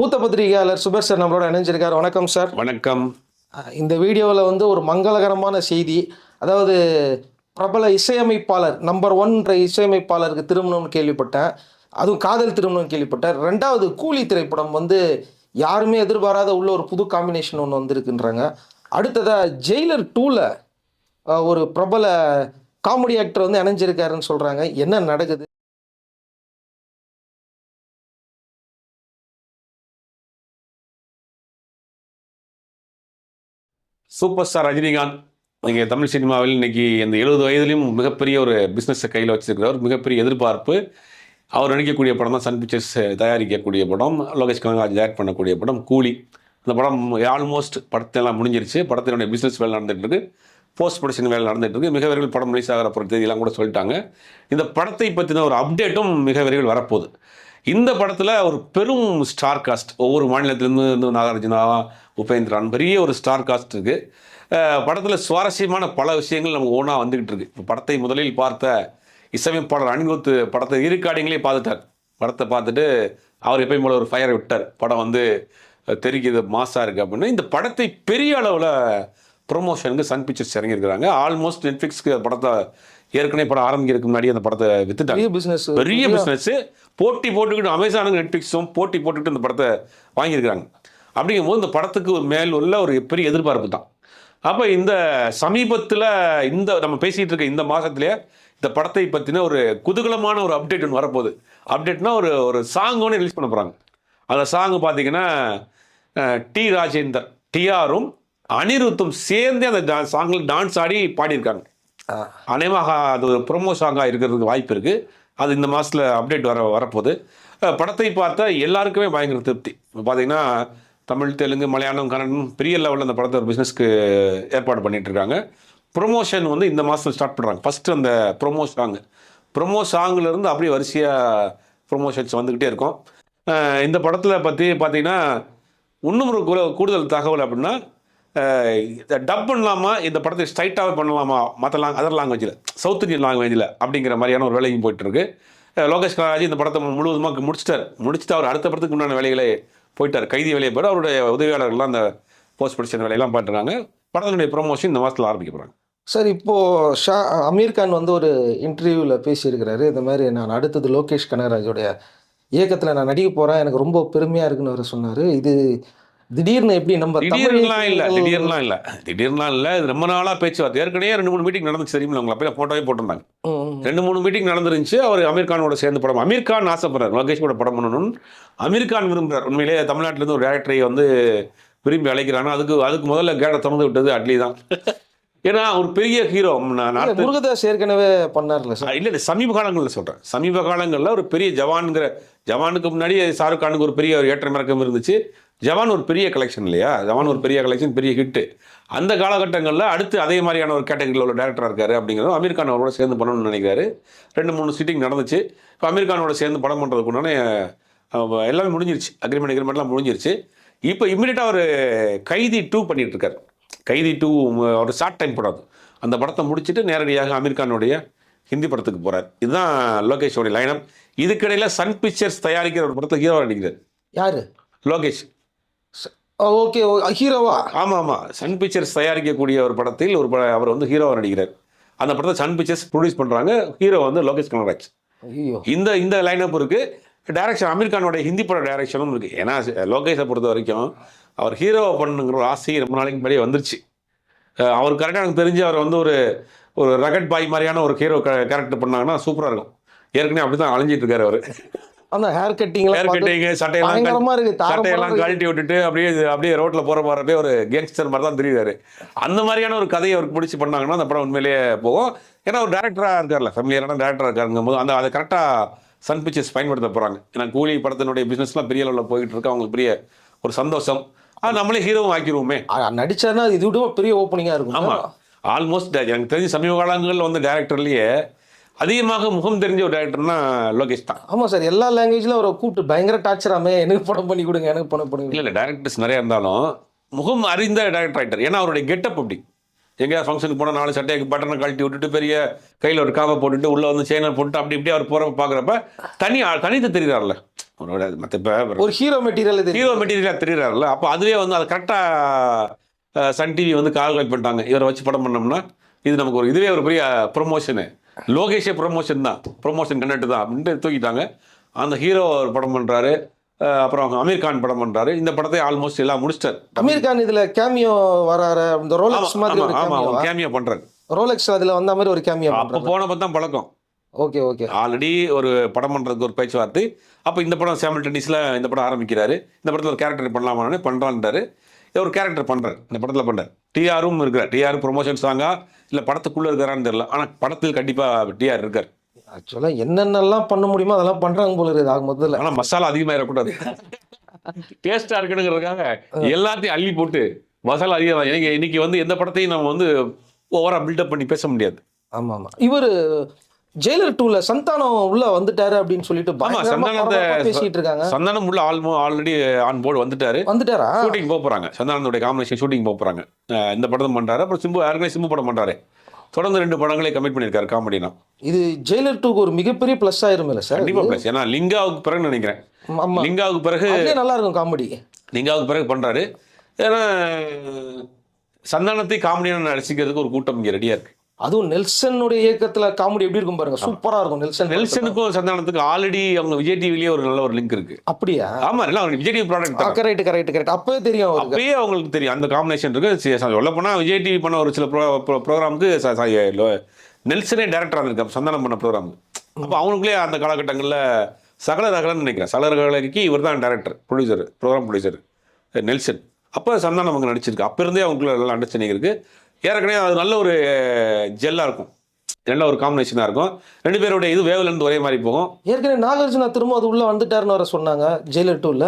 மூத்த பத்திரிகையாளர் சுபர் சார் நம்மளோட இணைஞ்சிருக்கார். வணக்கம் சார். வணக்கம். இந்த வீடியோவில் வந்து ஒரு மங்களகரமான செய்தி அதாவது பிரபல இசையமைப்பாளர் நம்பர் ஒன்ற இசையமைப்பாளருக்கு திருமணம்னு கேள்விப்பட்டேன். அதுவும் காதல் திருமணம் கேள்விப்பட்டேன். ரெண்டாவது கூலி திரைப்படம் வந்து யாருமே எதிர்பாராத உள்ள ஒரு புது காம்பினேஷன் ஒன்று வந்திருக்குன்றாங்க. அடுத்ததாக ஜெயிலர் டூவில் ஒரு பிரபல காமெடி ஆக்டர் வந்து இணைஞ்சிருக்காருன்னு சொல்கிறாங்க என்ன நடக்குது? Super star Rajinikanth. நீங்கள் தமிழ் சினிமாவில் இன்னைக்கு இந்த எழுபது வயதுலையும் மிகப்பெரிய ஒரு பிஸ்னஸை கையில் வச்சிருக்கிறவர் மிகப்பெரிய எதிர்பார்ப்பு. அவர் நடிக்கக்கூடிய படம் தான் சன் பிக்சர்ஸ் தயாரிக்கக்கூடிய படம் லோகேஷ் கனகராஜ் டேரக்ட் பண்ணக்கூடிய படம் கூலி. அந்த படம் ஆல்மோஸ்ட் படத்தெல்லாம் முடிஞ்சிருச்சு. படத்தினுடைய பிஸ்னஸ் வேலை நடந்துகிட்டு இருக்கு. போஸ்ட் ப்ரொடக்ஷன் வேலை நடந்துட்டு இருக்கு. மிக விரைவில் படம் ரிலீஸ் ஆகிற போகிற தேதியெல்லாம் கூட சொல்லிட்டாங்க. இந்த படத்தை பற்றின ஒரு அப்டேட்டும் மிக விரைவில் வரப்போகுது. இந்த படத்தில் ஒரு பெரும் ஸ்டார் காஸ்ட் ஒவ்வொரு மாநிலத்திலேருந்து இருந்து நாகார்ஜுனா உபேந்திரான். பெரிய ஒரு ஸ்டார் காஸ்ட் இருக்கு. படத்தில் சுவாரஸ்யமான பல விஷயங்கள் நமக்கு ஒன்றா வந்துகிட்டு இருக்கு. இப்போ படத்தை முதலில் பார்த்த இசையமைப்பாளர் அனிருத் படத்தை இருக்காடிங்களே பார்த்துட்டார். படத்தை பார்த்துட்டு அவர் எப்பயும் போல ஒரு ஃபயரை விட்டார். படம் வந்து தெரிக்குது மாசாக இருக்குது அப்படின்னு இந்த படத்தை பெரிய அளவில் ப்ரொமோஷனுக்கு சன் பிக்சர்ஸ் இறங்கியிருக்கிறாங்க. ஆல்மோஸ்ட் நெட்ஃப்ளிக்ஸ்க்கு படத்தை ஏற்கனவே படம் ஆரம்பிக்கிறதுக்கு முன்னாடி அந்த படத்தை வித்துட்டாங்க. பெரிய பிஸ்னஸ் பெரிய பிஸ்னஸ் போட்டி போட்டுக்கிட்டு அமேசானுக்கு நெட்ஃப்ளிக்ஸும் போட்டி போட்டுக்கிட்டு இந்த படத்தை வாங்கியிருக்கிறாங்க. அப்படிங்கும்போது இந்த படத்துக்கு மேல் உள்ள ஒரு பெரிய எதிர்பார்ப்பு தான். அப்போ இந்த சமீபத்தில் இந்த நம்ம பேசிகிட்டு இருக்க இந்த மாதத்துலேயே இந்த படத்தை பற்றின ஒரு குதூகலமான ஒரு அப்டேட் ஒன்று வரப்போகுது. அப்டேட்னா ஒரு ஒரு சாங் ஒன்று ரிலீஸ் பண்ண போகிறாங்க அந்த சாங் பார்த்தீங்கன்னா டி ராஜேந்தர் டிஆரும் அனிருத்தும் சேர்ந்து அந்த சாங்கில் டான்ஸ் ஆடி பாடியிருக்காங்க. அநேகமாக அது ஒரு ப்ரொமோ சாங்காக இருக்கிறதுக்கு வாய்ப்பு இருக்குது அது இந்த மாதத்தில் அப்டேட் வர வரப்போகுது. படத்தை பார்த்தா எல்லாருக்குமே பயங்கர திருப்தி. இப்போ பார்த்தீங்கன்னா தமிழ் தெலுங்கு மலையாளம் கன்னடம் பெரிய லெவலில் அந்த படத்தை ஒரு பிஸ்னஸ்க்கு ஏற்பாடு பண்ணிகிட்டு இருக்காங்க ப்ரொமோஷன் வந்து இந்த மாதம் ஸ்டார்ட் பண்ணுறாங்க ஃபஸ்ட்டு அந்த ப்ரொமோ சாங் ப்ரொமோ சாங்லேருந்து அப்படியே வரிசையாக ப்ரொமோஷன்ஸ் வந்துக்கிட்டே இருக்கும். இந்த படத்தில் பற்றி பார்த்தீங்கன்னா இன்னும் ஒரு கூடுதல் தகவல் அப்படின்னா டப் பண்ணலாமா இந்த படத்தை ஸ்ட்ரைட்டாகவே பண்ணலாமா மற்ற லாங் அதர் லாங்குவேஜில் சவுத் இந்தியன் லாங்குவேஜில் அப்படிங்கிற மாதிரியான ஒரு வேலையும் போயிட்டுருக்கு. லோகேஷ் கனகராஜ் இந்த படத்தை முழுவதுமாக முடிச்சிட்டார். முடிச்சுட்டு அவர் அடுத்த படத்துக்கு உண்டான வேலைகளை போயிட்டார். கைதி வேலையை போய் அவருடைய உதவியாளர்கள்லாம் அந்த போஸ்ட் ப்ரொடக்ஷன் வேலையெல்லாம் பண்ணுறாங்க படத்தினுடைய ப்ரொமோஷன் இந்த மாதத்தில் ஆரம்பிக்க போகிறாங்க சார் இப்போது ஷா அமீர் கான் வந்து ஒரு இன்டர்வியூவில் பேசியிருக்கிறாரு. இந்த மாதிரி நான் அடுத்தது லோகேஷ் கனகராஜோடைய இயக்கத்தில் நான் நடிக்க போகிறேன் எனக்கு ரொம்ப பெருமையாக இருக்குன்னு அவர் சொன்னார். இது திடீர்னு எப்படி நம்ம திடீர்னுலாம் இல்லை திடீர்னுலாம் இல்லை. திடீர்னுலாம் இல்லை. இது ரொம்ப நாளாக பேச்சுவார்த்தை ஏற்கனவே ரெண்டு மூணு மீட்டிங் நடந்துச்சு தெரியுமில்ல உங்களை அப்படியே ஃபோட்டோவே போட்டிருந்தாங்க. ரெண்டு மூணு மீட்டிங் நடந்துருந்துச்சு. அவர் அமீர் கானோட சேர்ந்து படம் அமீர் கான் ஆசைப்படுறார். லோகேஷ் கூட படம் பண்ணணும்னு. அமீர் கான் விரும்புகிறார் உண்மையிலேயே தமிழ்நாட்டிலேருந்து ஒரு டேரக்டரை வந்து விரும்பி அழைக்கிறானா அதுக்கு அதுக்கு முதல்ல கேடை திறந்து விட்டது அட்லி தான். ஏன்னா ஒரு பெரிய ஹீரோ முருகதாஸ் ஏற்கனவே பண்ணார்ல சார். இல்லை இல்லை. சமீப காலங்களில் சொல்கிறேன் சமீப காலங்களில் ஒரு பெரிய ஜவான்ங்கிற ஜவானுக்கு முன்னாடி ஷாருக் கானுக்கு ஒரு பெரிய ஒரு ஏற்றம் இறக்கம் இருந்துச்சு. ஜவான் ஒரு பெரிய கலெக்ஷன் இல்லையா? ஜவான் ஒரு பெரிய கலெக்ஷன் பெரிய ஹிட்டு அந்த காலகட்டங்களில் அடுத்து அதே மாதிரியான ஒரு கேட்டகரியில் உள்ள டேரக்டராக இருக்காரு அப்படிங்கிறதும் அமீர் கான் அவரோட சேர்ந்து பண்ணணும்னு நினைக்கிறாரு. ரெண்டு மூணு சிட்டிங் நடந்துச்சு. இப்போ அமீர் கானோட சேர்ந்து படம் பண்ணுறதுக்கு அஹ், எல்லாமே முடிஞ்சிருச்சு. அக்ரிமெண்ட் அக்ரிமெண்ட்லாம் முடிஞ்சிருச்சு. இப்போ இம்மிடியட்டாக ஒரு கைதி டூ பண்ணிட்டு இருக்காரு கைதி டூ ஒரு ஷார்ட் டைம் படம். அந்த படத்தை முடிச்சுட்டு நேரடியாக அமீர் கானுடைய ஹிந்தி படத்துக்கு போகிறார் இதுதான் லோகேஷோடைய லைனப் இதுக்கிடையில் சன் பிக்சர்ஸ் தயாரிக்கிற ஒரு படத்தை ஹீரோவாக நடிக்கிறார். யாரு? லோகேஷ். ஓகே ஹீரோவா? ஆமாம். ஆமாம் சன் பிக்சர்ஸ் தயாரிக்கக்கூடிய ஒரு படத்தில் ஒரு அவர் வந்து ஹீரோவாக நடிக்கிறார். அந்த படத்தை சன் பிக்சர்ஸ் ப்ரொடியூஸ் பண்ணுறாங்க ஹீரோ வந்து லோகேஷ் கனகராஜ். இந்த இந்த லைனப் இருக்கு. டைரக்ஷன் அமீர் கானோட ஹிந்தி பட டைரக்ஷனும் இருக்கு. ஏன்னா லோகேஷை பொறுத்த வரைக்கும் அவர் ஹீரோவை பண்ணுங்கிற ஒரு ஆசை ரொம்ப நாளைக்கு முன்னாடியே வந்துருச்சு. அவர் கரெக்டாக எனக்கு தெரிஞ்சு அவர் வந்து ஒரு ஒரு ரகட் பாய் மாதிரியான ஒரு ஹீரோ கேரக்டர் பண்ணாங்கன்னா சூப்பராக இருக்கும். ஏற்கனவே அப்படி தான் அலைஞ்சிட்டு இருக்காரு அவர். அந்த ஹேர் கட்டிங்லாம் ஹேர் கட்டிங் சட்டையெல்லாம் பயங்கரமா இருக்கு. சட்டையெல்லாம் கழட்டி விட்டுட்டு அப்படியே அப்படியே ரோட்ல போற போறப்பே ஒரு கேங்ஸ்டர் மாதிரி தான் தெரியுறாரு. அந்த மாதிரியான ஒரு கதையை அவருக்கு பிடிச்சி பண்ணாங்கன்னா அந்த படம் உண்மையிலேயே போகும். ஏன்னா ஒரு டேரக்டரா இருக்கார்ல ஃபெமிலியரான டேரக்டரா இருக்காருங்கும் போது அந்த அதை கரெக்டா சன் பிக்சர்ஸ் பயன்படுத்த போறாங்க. ஏன்னா கூலி படத்தினுடைய பிசினஸ்லாம் பெரிய அளவில் போயிட்டு இருக்கு. அவங்களுக்கு பெரிய ஒரு சந்தோஷம். அது நம்மளே ஹீரோவும் ஆக்கிடுவோமே நடிச்சாருன்னா இது விட பெரிய ஓப்பனிங்கா இருக்கும். ஆமா. ஆல்மோஸ்ட் எனக்கு தெரிஞ்ச சமீப காலங்களில் வந்து டேரக்டர்லயே அதிகமாக முகம் தெரிஞ்ச ஒரு டேரக்டர்னா லோகேஷ் தான். ஆமா சார் எல்லா லாங்குவேஜ்ல அவரை கூப்பிட்டு பயங்கர டார்ச்சராமே எனக்கு படம் பண்ணி கொடுங்க எனக்கு படம் பண்ணி இல்லை இல்லை டேரக்டர்ஸ் நிறைய இருந்தாலும் முகம் அறிந்த டேரக்டர் ஆகிட்டார் ஏன்னா அவருடைய கெட்டப் அப்படி. எங்கேயாவது ஃபங்க்ஷனுக்கு போனால் நாலு சட்டைக்கு பட்டனை கழட்டி விட்டுட்டு பெரிய கையில் ஒரு காவை போட்டுட்டு உள்ளே வந்து செயினை போட்டுட்டு அப்படி இப்படி அவர் போகிற பார்க்குறப்ப தனி தனித்து தெரிகிறார்ல. அவரோட மற்ற இப்போ ஒரு ஹீரோ மெட்டீரியல் ஹீரோ மெட்டீரியலாக தெரியுறாருல்ல அப்போ அதுவே வந்து அது கரெக்டாக சன் டிவி வந்து கால்குலேட் பண்ணிட்டாங்க. இவரை வச்சு படம் பண்ணோம்னா இது நமக்கு ஒரு இதுவே ஒரு பெரிய ப்ரொமோஷனு லோகேஷே ப்ரொமோஷன் தான். ப்ரொமோஷன் கண்டென்ட் தான் அப்படின்ட்டு தூக்கிட்டாங்க. அந்த ஹீரோ ஒரு படம் பண்ணுறாரு அப்புறம் அமீர் கான் படம் பண்ணுறாரு இந்த படத்தை ஆல்மோஸ்ட் எல்லாம் முடிச்சிட்டார். அமீர் கான் இதுல கேமியோ வராரு? இந்த ரோலெக்ஸ் மாதிரி ஆமாம் கேமியோ கேமியா பண்ணுறாரு ரோலெக்ஸ் அதுல வந்த மாதிரி ஒரு கேமியோ அப்போ போனப்போ தான் பழக்கம். Okay okay. ஆல்ரெடி ஒரு படம் பண்ணுறதுக்கு ஒரு பேச்சுவார்த்தை. அப்போ இந்த படம் சேமல் டென்னிஸில் இந்த படம் ஆரம்பிக்கிறாரு. இந்த படத்தில் ஒரு கேரக்டர் பண்ணலாமான்னு பண்ணுறான்றாரு ஒரு கேரக்டர் பண்ணுறாரு இந்த படத்தில் பண்ணுறாரு டிஆரும் இருக்கிறார். டிஆர் ப்ரொமோஷன் சாங்கா இல்லை படத்துக்குள்ளே இருக்கிறான்னு தெரியல. ஆனால் படத்தில் கண்டிப்பாக டிஆர் இருக்கார். ஆக்சுவலா என்னென்னலாம் பண்ண முடியுமோ அதெல்லாம் பண்றாங்க போல இருக்குது. ஆக முதல்ல ஆனால் மசாலா அதிகமாக இருக்கக்கூடாது டேஸ்ட்டாக இருக்கணுங்கிறதுக்காக எல்லாத்தையும் அள்ளி போட்டு மசாலா அதிகமாக எனக்கு இன்னைக்கு வந்து எந்த படத்தையும் நம்ம வந்து ஓவராக பில்டப் பண்ணி பேச முடியாது. ஆமா ஆமா. இவரு ஜெயிலர் டூல சந்தானம் உள்ள வந்துட்டாரு அப்படின்னு சொல்லிட்டு பேசிட்டு இருக்காங்க. சந்தானம் உள்ள ஆல்மோ ஆல்ரெடி ஆன் போர்டு வந்துட்டாரு. வந்துட்டாரா? ஷூட்டிங் போக போறாங்க. சந்தானந்தோடைய காம்பினேஷன் ஷூட்டிங் போக போறாங்க. இந்த படம் பண்றாரு. அப்புறம் சிம்பு ஏற்கனவே சிம்பு படம் பண்றாரு. தொடர்ந்து ரெண்டு படங்களே கமிட் பண்ணியிருக்காரு காமெடினா இது ஜெயிலர் டூக்கு ஒரு மிகப்பெரிய பிளஸ் ஆயிருமே சார் கண்டிப்பா பிளஸ் ஏன்னா லிங்காவுக்கு பிறகு நினைக்கிறேன். லிங்காவுக்கு பிறகு நல்லா இருக்கும் காமெடி லிங்காவுக்கு பிறகு பண்றாரு. ஏன்னா சந்தானத்தை காமெடியான ரசிக்கிறதுக்கு ஒரு கூட்டம் இங்க ரெடியா இருக்கு. அதுவும் நெல்சனுடைய இயக்கத்துல காமெடி எப்படி இருக்கும் பாருங்க சூப்பரா இருக்கும் நெல்சன் நெல்சனுக்கும் சந்தானத்துக்கும் ஆல்ரெடி அவங்க விஜய் டிவிலேயே ஒரு நல்ல ஒரு லிங்க் இருக்கு. அப்படியா? ஆமா இல்லை அவங்க Vijay TV product correct correct correct அப்பவே தெரியும் அப்பயே அவங்களுக்கு தெரியும். அந்த காம்பினேஷன் இருக்கு. சொல்ல போனா விஜய் டிவி பண்ண ஒரு சில ப்ரோக்ராமுக்கு நெல்சனே டேரக்டராக இருந்திருக்காரு சந்தானம் பண்ண ப்ரோக்ராம் அப்போ அவங்களுக்குள்ளே அந்த காலகட்டங்களில் சகல ரகலன்னு நினைக்கிறேன். சகல ரகலைக்கு இவர் தான் director producer program producer Nelson. அப்போ சந்தானம் அவங்க நடிச்சிருக்கு. அப்போ இருந்தே அவங்களுக்குள்ள நல்ல அண்டர்ஸ்டாண்டிங் இருக்கு. ஏற்கனவே அது நல்ல ஒரு ஜெல்லாக இருக்கும். நல்ல ஒரு காம்பினேஷனாக இருக்கும். ரெண்டு பேருடைய இது வேவ்லேருந்து ஒரே மாதிரி போகும். ஏற்கனவே நாகார்ஜுனா திரும்ப அது உள்ள வந்துட்டாருன்னு வர சொன்னாங்க ஜெயிலர் டூல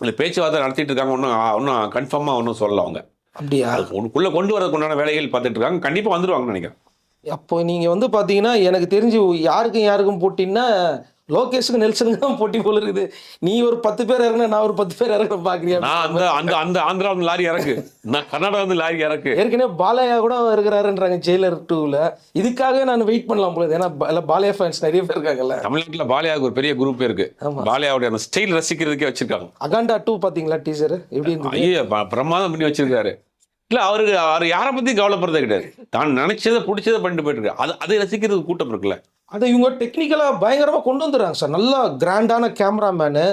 இல்லை பேச்சுவார்த்தை நடத்திட்டு இருக்காங்க ஒன்றும் ஒன்றும் கன்ஃபார்மாக ஒன்றும் சொல்லல அவங்க. அப்படியா? உனக்குள்ளே கொண்டு வரதுக்கு உண்டான வேலைகள் பார்த்துட்டு இருக்காங்க. கண்டிப்பாக வந்துருவாங்கன்னு நினைக்கிறேன். அப்போ நீங்க வந்து பாத்தீங்கன்னா எனக்கு தெரிஞ்சு யாருக்கும் யாருக்கும் போட்டின்னா லோகேஷுக்கு நெல்சனுக்கு தான் போட்டி போல இருக்குது. நீ ஒரு பத்து பேர் இறங்கின நான் ஒரு பத்து பேர் இறங்கின பாக்குறியா? நான் அந்த அந்த அந்த ஆந்திரா வந்து லாரி இறக்கு நான் கர்நாடகா வந்து லாரி இறக்கு ஏற்கனவே பாலையா கூட இருக்கிறாருன்றாங்க ஜெயிலர் டூல இதுக்காகவே நான் வெயிட் பண்ணலாம் போல ஏன்னா பாலையா ஃபேன்ஸ் நிறைய பேர் இருக்காங்கல்ல. தமிழ்நாட்டுல பாலியாவுக்கு ஒரு பெரிய குரூப் இருக்கு. பாலியாவுடைய அந்த ஸ்டைல் ரசிக்கிறதுக்கே வச்சிருக்காங்க. அகாண்டா டூ பாத்தீங்களா டீசர் எப்படி ஐயோ பிரமாதம் பண்ணி வச்சிருக்காரு. இல்ல அவருக்கு அவர் யாரை பத்தி கவலைப்படுறதே கிடையாது. தான் நினைச்சதை பிடிச்சதை பண்ணிட்டு போயிட்டு அது அதை ரசிக்கிறதுக்கு கூட்டம் இருக்குல்ல. அதை இவங்க டெக்னிக்கலா பயங்கரமா கொண்டு வந்துடுறாங்க சார். நல்லா கிராண்டான கேமராமேனு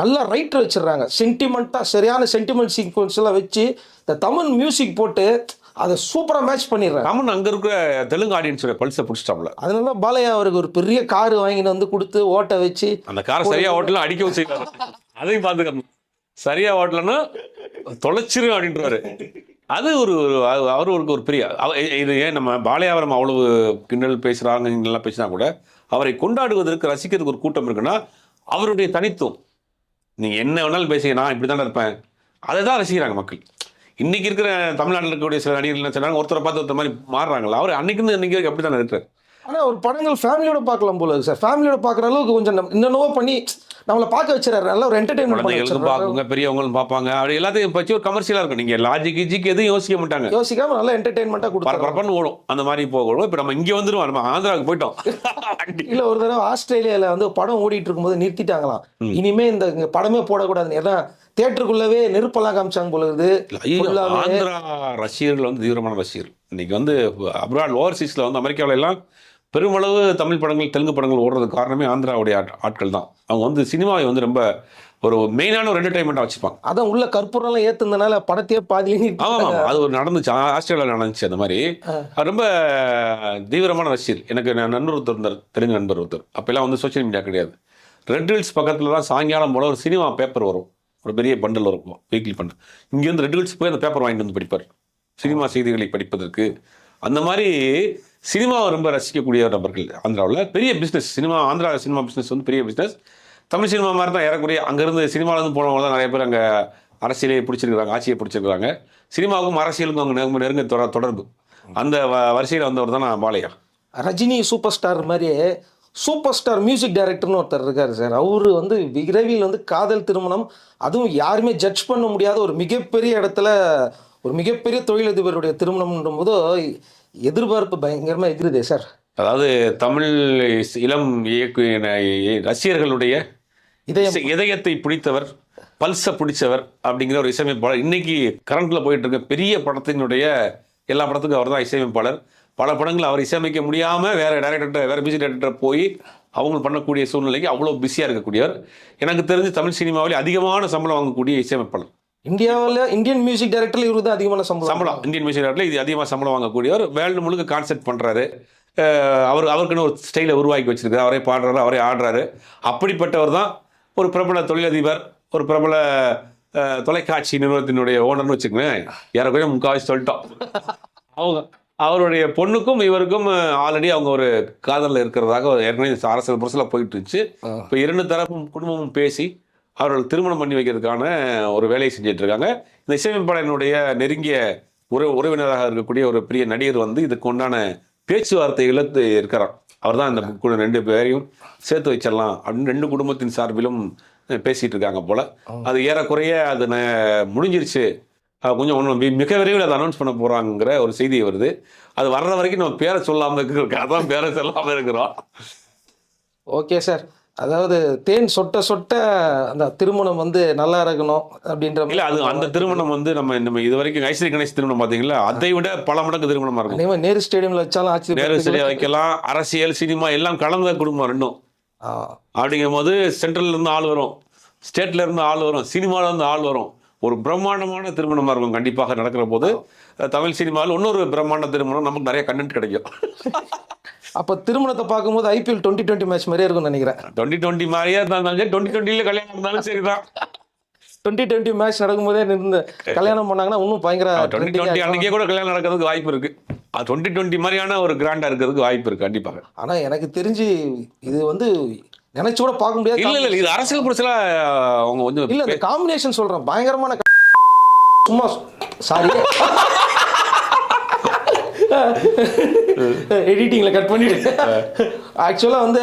நல்லா ரைட்டர் வச்சிடுறாங்க. சென்டிமெண்ட்டா சரியான சென்டிமெண்ட் சீக்வன்ஸ் எல்லாம் வச்சு இந்த தமிழ் மியூசிக் போட்டு அதை சூப்பரா மேட்ச் பண்ணிடுறாங்க. ராமன் அங்க இருக்கிற தெலுங்கு ஆடியன்ஸோட பல்ஸை பிடிச்சிட்டாப்ல. அதனால தான் பாலையா அவருக்கு ஒரு பெரிய கார் வாங்கிட்டு வந்து கொடுத்து ஓட்ட வச்சு அந்த காரை சரியா ஓட்டலாம் அடிக்கவும் செய்வாரு. அதையும் பார்த்துக்கணும். சரியா ஓட்டலன்னா தொலைச்சிரும் அப்படின்றாரு. அது ஒரு அவருக்கு அவர் ஒரு பெரிய. இது ஏன் நம்ம பாலையாவரம் அவ்வளவு கிண்டல் பேசுகிறாங்க நல்லா பேசினா கூட அவரை கொண்டாடுவதற்கு ரசிக்கிறதுக்கு ஒரு கூட்டம் இருக்குன்னா அவருடைய தனித்துவம். நீங்கள் என்ன வேணாலும் பேசுங்க நான் இப்படி தானே இருப்பேன். அதை தான் ரசிக்கிறாங்க மக்கள். இன்றைக்கி இருக்கிற தமிழ்நாட்டில் இருக்கக்கூடிய சில நடிகர்கள் என்ன சொல்றாங்க ஒருத்தரை பார்த்து ஒருத்தர் மாதிரி மாறுறாங்களா அவர் அன்றைக்குன்னு இன்றைக்கி வரைக்கும் அப்படி தானே இருக்கிறார். ஆனா ஒரு படங்கள் ஃபேமிலியோட பார்க்கலாம் போல சார் ஃபேமிலியோட பார்க்குற அளவுக்கு கொஞ்சம் இன்னென்னவோ பண்ணி நம்மளை பார்க்க வச்சிடறாரு. நல்ல ஒரு என்டர்டைன்மெண்ட் குழந்தைகளுக்கும் பார்க்குங்க பெரியவங்களும் பார்ப்பாங்க. அப்படி எல்லாத்தையும் பற்றி ஒரு கமர்ஷியலாக இருக்கும். நீங்க லாஜிக் கிஜிக் எதுவும் யோசிக்க மாட்டாங்க. யோசிக்காம நல்லா என்டர்டைன்மெண்ட்டாக கொடுத்தாரு பரபரப்புன்னு ஓடும். அந்த மாதிரி போகணும் இப்போ நம்ம இங்கே வந்துருவோம். நம்ம ஆந்திராவுக்கு போயிட்டோம். இல்ல ஒரு தடவை ஆஸ்திரேலியால வந்து படம் ஓடிட்டு இருக்கும்போது நிறுத்திட்டாங்களாம். இனிமே இந்த படமே போடக்கூடாதுன்னு. ஏன்னா தியேட்டருக்குள்ளவே நெருப்பெல்லாம் காமிச்சாங்க போல இருக்குது. ஆந்திரா ரசிகர்கள் வந்து தீவிரமான ரசிகர் இன்னைக்கு வந்து அப்ராட் ஓவர்சீஸில் வந்து அமெரிக்காவுல எல்லாம் பெருமளவு தமிழ் படங்கள் தெலுங்கு படங்கள் ஓடுறதுக்கு காரணமே ஆந்திராவுடைய ஆட்- ஆட்கள் தான். அவங்க வந்து சினிமாவை வந்து ரொம்ப ஒரு மெயினான ஒரு என்டர்டைன்மெண்ட்டாக வச்சுப்பாங்க. அதான் உள்ள கற்பூரம்லாம் ஏத்துனதுனால படத்தையே பாதியிலே ஆமா நிறுத்திட்டாங்க. ஆமா அது ஒரு நடந்துச்சு. ஆஸ்திரேலியாவில் நடந்துச்சு அந்த மாதிரி. ரொம்ப தீவிரமான ரசிகர். எனக்கு நான் நண்பர் ஒருத்தர் இருந்தார் தெலுங்கு நண்பர் ஒருத்தர். அப்பெல்லாம் வந்து சோஷியல் மீடியா கிடையாது. ரெட் ஹில்ஸ் பக்கத்தில் தான் சாயங்காலம் போல ஒரு சினிமா பேப்பர் வரும். ஒரு பெரிய பண்டல் இருக்கும் வீக்லி பண்டல் இங்கேருந்து ரெட் ஹில்ஸ் போய் அந்த பேப்பர் வாங்கிட்டு வந்து படிப்பார். சினிமா செய்திகளை படிப்பதற்கு. அந்த மாதிரி சினிமாவை ரொம்ப ரசிக்கக்கூடிய நபர்கள் ஆந்திராவில். பெரிய business cinema Andhra cinema business வந்து பெரிய பிஸ்னஸ் தமிழ் சினிமா மாதிரி தான் ஏறக்கூடிய அங்கேருந்து சினிமாவிலேருந்து போனவங்க தான் நிறைய பேர் அங்கே அரசியலை பிடிச்சிருக்கிறாங்க ஆட்சியை பிடிச்சிருக்கிறாங்க. சினிமாவுக்கும் அரசியலுக்கும் அவங்க நெருங்க நெருங்க தொட- தொடர்பு. அந்த வ- வரிசையில் வந்தவர் தான் நான் பாலையா. ரஜினி சூப்பர் ஸ்டார் மாதிரியே சூப்பர் ஸ்டார் மியூசிக் டைரக்டர்னு ஒருத்தர் இருக்கார் சார். அவர் வந்து விரைவில் வந்து காதல் திருமணம் அதுவும் யாருமே ஜட்ஜ் பண்ண முடியாத ஒரு மிகப்பெரிய இடத்துல ஒரு மிகப்பெரிய தொழிலதிபருடைய திருமணம்ன்ற போது எதிர்பார்ப்பு பயங்கரமா எதிருதே சார் அதாவது தமிழ் இளம் இயக்கு ரசிகர்களுடைய இதயம் இதயத்தை பிடித்தவர் பல்ஸை பிடிச்சவர் அப்படிங்கிற ஒரு இசையமைப்பாளர். இன்னைக்கு கரண்ட்ல போயிட்டு இருக்க பெரிய படத்தினுடைய எல்லா படத்துக்கும் அவர் தான் இசையமைப்பாளர். பல படங்கள் அவர் இசையமைக்க முடியாம வேற டைரக்டர் வேற மியூசிக் டைரக்டர் போய் அவங்க பண்ணக்கூடிய சூழ்நிலைக்கு அவ்வளோ பிஸியாக இருக்கக்கூடியவர். எனக்கு தெரிஞ்சு தமிழ் சினிமாவில் அதிகமான சம்பளம் வாங்கக்கூடிய இசையமைப்பாளர். இந்தியாவில் இந்தியன் மியூசிக் டைரக்டர்ல இவரு தான் அதிகமான சம்பளம். சம்பளம். இந்தியன் மியூசிக் டைரக்டர்ல இது அதிகமாக சம்பளம் வாங்கக்கூடியவர். வேர்ல்டு முழுக்க கான்செர்ட் பண்ணுறாரு அவர் அவருக்குன்னு ஒரு ஸ்டைலை உருவாக்கி வச்சிருக்காரு. அவரே பாடுறாரு அவரே ஆடுறாரு. அப்படிப்பட்டவர் தான் ஒரு பிரபல தொழிலதிபர் ஒரு பிரபல தொலைக்காட்சி நிறுவனத்தினுடைய ஓனர்னு வச்சுக்கோங்களேன். ஏறக்குறைய முக்கால்வாசி சொல்லிட்டோம். அவங்க அவருடைய பொண்ணுக்கும் இவருக்கும் ஆல்ரெடி அவங்க ஒரு காதலில் இருக்கிறதாக ஒரு ஏற்கனவே அரசியல் புரசில் போயிட்டு இருந்துச்சு. இப்போ இரண்டு தரப்பும் குடும்பமும் பேசி அவர்கள் திருமணம் பண்ணி வைக்கிறதுக்கான ஒரு வேலையை செஞ்சுட்டு இருக்காங்க இந்த இசையமைப்பாளனுடைய நெருங்கிய உறவு உறவினராக இருக்கக்கூடிய ஒரு பெரிய நடிகர் வந்து இதுக்கு உண்டான பேச்சுவார்த்தைகளை இருக்கிறார். அவர் தான் இந்த கு- ரெண்டு பேரையும் சேர்த்து வச்சிடலாம் அப்படின்னு ரெண்டு குடும்பத்தின் சார்பிலும் பேசிட்டு இருக்காங்க போல. அது ஏறக்குறைய அது ந- முடிஞ்சிருச்சு. கொஞ்சம் ஒன்றும் மிக விரைவில் அதை அனௌன்ஸ் பண்ண போகிறாங்கிற ஒரு செய்தி வருது. அது வர்ற வரைக்கும் நம்ம பேரை சொல்லாமல் இருக்கிறோம் அதான் பேரை சொல்லாமல் இருக்கிறோம். Okay sir. அதாவது தேன் சொட்ட சொட்ட அந்த திருமணம் வந்து நல்லா இருக்கணும் அப்படின்ற இல்ல அது அந்த திருமணம் வந்து நம்ம நம்ம இது வரைக்கும் ஐஸ்வரி கணேஷ் திருமணம் பாத்தீங்களா? அதை விட பல மடங்கு திருமணமா இருக்கும். அதே மாதிரி நேரு ஸ்டேடியம்ல வச்சாலும் ஆட்சி நேரு சரியா வைக்கலாம் அரசியல் சினிமா எல்லாம் கலந்த குடும்பம் ரெண்டும். அப்படிங்கும் போது சென்ட்ரல்ல இருந்து ஆள் வரும். ஸ்டேட்ல இருந்து ஆள் வரும். சினிமால இருந்து ஆள் வரும். ஒரு பிரம்மாண்டமான திருமணமா இருக்கும் கண்டிப்பாக நடக்கிற போது. தமிழ் சினிமாவில் இன்னொரு பிரம்மாண்ட திருமணம் நமக்கு நிறைய கண்டென்ட் கிடைக்கும். அப்போ திருமணத்தை பார்க்கும்போது ஐபிஎல் டுவெண்ட்டி டுவெண்ட்டி மேட்ச் மாதிரியே இருக்கும்னு நினைக்கிறேன். டுவெண்ட்டி டுவெண்ட்டி மாதிரியே இருந்தாலும் சரி டுவெண்ட்டி டுவெண்ட்டில கல்யாணம் இருந்தாலும் சரிதான். டுவெண்ட்டி டுவெண்ட்டி மேட்ச் நடக்கும்போதே நின்று கல்யாணம் பண்ணாங்கன்னா இன்னும் பயங்கர டுவெண்ட்டி டுவெண்ட்டி. அன்னைக்கே கூட கல்யாணம் நடக்கிறதுக்கு வாய்ப்பு இருக்கு. டுவெண்ட்டி டுவெண்ட்டி மாதிரியான ஒரு கிராண்டா இருக்கிறதுக்கு வாய்ப்பு இருக்கு கண்டிப்பாக ஆனா எனக்கு தெரிஞ்சு இது வந்து நினைச்சு கூட பார்க்க முடியாது. இல்ல இல்ல இது அரசியல் புரட்சில அவங்க வந்து இல்ல இந்த காம்பினேஷன் சொல்றேன். பயங்கரமான சும்மா சாரி எடிட்டிங்ல கட் பண்ணிடு. ஆக்சுவலா வந்து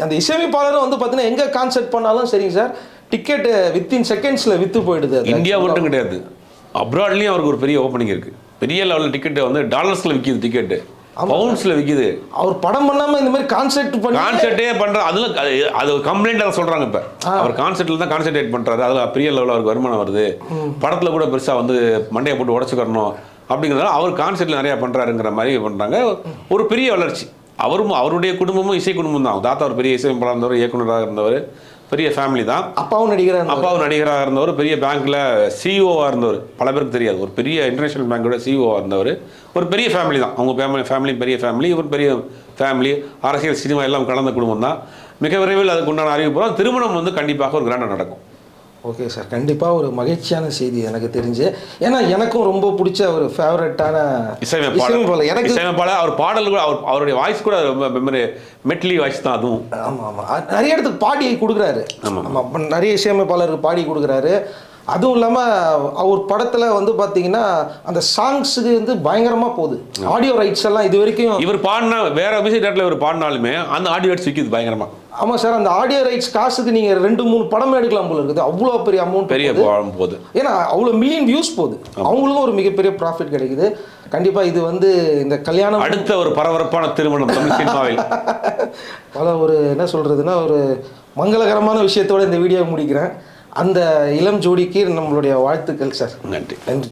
அந்த இசையமைப்பாளரும் வந்து பாத்தீங்கன்னா எங்க கான்செர்ட் பண்ணாலும் சரிங்க சார் டிக்கெட் வித்தின் செகண்ட்ஸ்ல வித்து போயிடுது. இந்தியா மட்டும் கிடையாது. அப்ராட்லயும் அவருக்கு ஒரு பெரிய ஓப்பனிங் இருக்கு. பெரிய லெவலில் டிக்கெட் வந்து டாலர்ஸ்ல விற்கிது டிக்கெட் பவுண்ட்ஸ்ல விற்கிது அவர் படம் பண்ணாம இந்த மாதிரி கான்செர்ட் பண்ணி கான்செர்ட்டே பண்ற அதுல அது கம்ப்ளைண்ட் அதை சொல்றாங்க இப்ப. அவர் கான்செர்ட்ல தான் கான்சென்ட்ரேட் பண்றாரு. அதுல பெரிய லெவலில் அவருக்கு வருமானம் வருது. படத்துல கூட பெருசா வந்து மண்டையை போட்டு உடச்சுக்கறணும். அப்படிங்கிறதால அவர் கான்செர்ட்ல நிறைய பண்றாருங்கிற மாதிரி பண்றாங்க. ஒரு பெரிய வளர்ச்சி. அவரும் அவருடைய குடும்பமும் இசை குடும்பம் தான். தாத்தா ஒரு பெரிய இசையமைப்பாளர் இருந்தவர் இயக்குனராக இருந்தவர். பெரிய ஃபேமிலி தான். அப்பாவும் நடிகராக அப்பாவும் நடிகராக இருந்தவர். பெரிய பேங்க்ல சிஇஓவாக இருந்தவர். பல பேருக்கு தெரியாது. ஒரு பெரிய இன்டர்நேஷனல் பேங்கோட சிஇஓவாக இருந்தவர். ஒரு பெரிய ஃபேமிலி தான். அவங்க ஃபேமிலி ஃபேமிலி பெரிய ஃபேமிலி இவர் பெரிய ஃபேமிலி அரசியல் சினிமா எல்லாம் கலந்த குடும்பம் தான். மிக விரைவில் அதுக்கு உண்டான அறிவிப்புறம் திருமணம் வந்து கண்டிப்பாக ஒரு கிராண்டாக நடக்கும். ஓகே சார் கண்டிப்பாக ஒரு மகிழ்ச்சியான செய்தி எனக்கு தெரிஞ்சு. ஏன்னா எனக்கும் ரொம்ப பிடிச்ச ஒரு ஃபேவரட்டான இசையமைப்பாளர். எனக்கு இசையமைப்பாளர் அவர் பாடல் கூட அவர் அவருடைய வாய்ஸ் கூட மெமரி மெட்லி வாய்ஸ் தான் அதுவும். ஆமாம் ஆமாம் நிறைய இடத்துக்கு பாடி கொடுக்குறாரு. ஆமா. ஆமாம் நிறைய இசையமைப்பாளருக்கு பாடி கொடுக்குறாரு. அதுவும் இல்லாமல் அவர் படத்தில் வந்து பார்த்தீங்கன்னா அந்த சாங்ஸுக்கு வந்து பயங்கரமாக போகுது. ஆடியோ ரைட்ஸ் எல்லாம் இது வரைக்கும் இவர் பாடினா வேற மியூசிக் டேரக்டர் இவர் பாடினாலுமே அந்த ஆடியோ விற்கிது பயங்கரமா. ஆமாம் சார் அந்த ஆடியோ ரைட்ஸ் காசுக்கு நீங்கள் ரெண்டு மூணு படம் எடுக்கலாம் போல இருக்குது. அவ்வளோ பெரிய அமௌண்ட் பெரிய போகுது. ஏன்னா அவ்வளோ மில்லியன் வியூஸ் போகுது. அவங்களுக்கும் ஒரு மிகப்பெரிய ப்ராஃபிட் கிடைக்குது. கண்டிப்பாக இது வந்து இந்த கல்யாணம் அடுத்த ஒரு பரபரப்பான திருமணம் தமிழ் சினிமாவில். பல ஒரு என்ன சொல்கிறதுனா ஒரு மங்களகரமான விஷயத்தோட இந்த வீடியோ முடிக்கிறேன். அந்த இளம் ஜோடிக்கு நம்மளுடைய வாழ்த்துக்கள் சார். நன்றி. நன்றி.